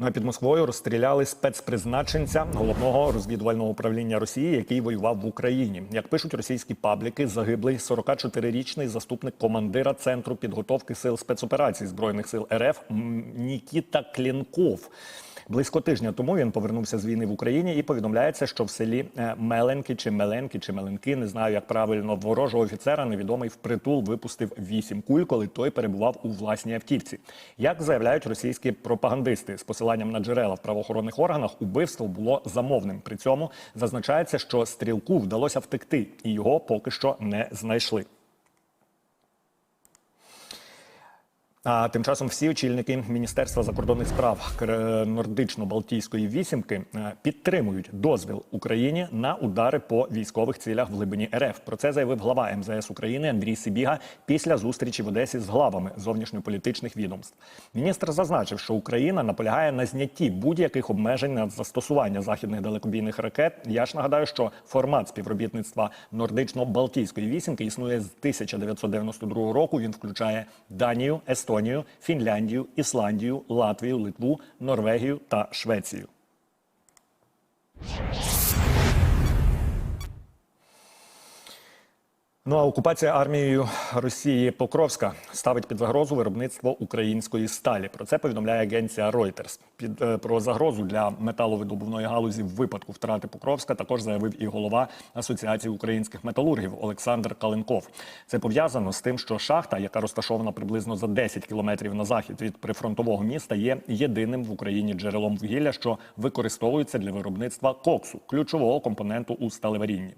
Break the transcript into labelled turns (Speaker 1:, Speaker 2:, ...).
Speaker 1: Ну під Москвою розстріляли спецпризначенця головного розвідувального управління Росії, який воював в Україні. Як пишуть російські пабліки, загиблий 44-річний заступник командира центру підготовки сил спецоперацій збройних сил РФ Нікіта Клінков. Близько тижня тому він повернувся з війни в Україні і повідомляється, що в селі е, Меленки чи Меленки чи Меленки, не знаю як правильно, ворожого офіцера невідомий впритул випустив вісім куль, коли той перебував у власній автівці. Як заявляють російські пропагандисти з посиланням на джерела в правоохоронних органах, убивство було замовним. При цьому зазначається, що стрілку вдалося втекти, і його поки що не знайшли. А тим часом всі очільники Міністерства закордонних справ нордично-балтійської вісімки е, підтримують дозвіл Україні на удари по військових цілях в глибині РФ. Про це заявив глава МЗС України Андрій Сибіга після зустрічі в Одесі з главами зовнішньополітичних відомств. Міністр зазначив, що Україна наполягає на знятті будь-яких обмежень на застосування західних далекобійних ракет. Я ж нагадаю, що формат співробітництва нордично-балтійської вісімки існує з 1992 року. Він включає Данію, Естонію, Фінляндію, Ісландію, Латвію, Литву, Норвегію та Швецію. Ну а окупація армією Росії Покровська ставить під загрозу виробництво української сталі. Про це повідомляє агенція Reuters. Під е, про загрозу для металовидобувної галузі в випадку втрати Покровська також заявив і голова Асоціації українських металургів Олександр Каленков. Це пов'язано з тим, що шахта, яка розташована приблизно за 10 кілометрів на захід від прифронтового міста, є єдиним в Україні джерелом вугілля, що використовується для виробництва коксу, ключового компоненту у сталеварінні.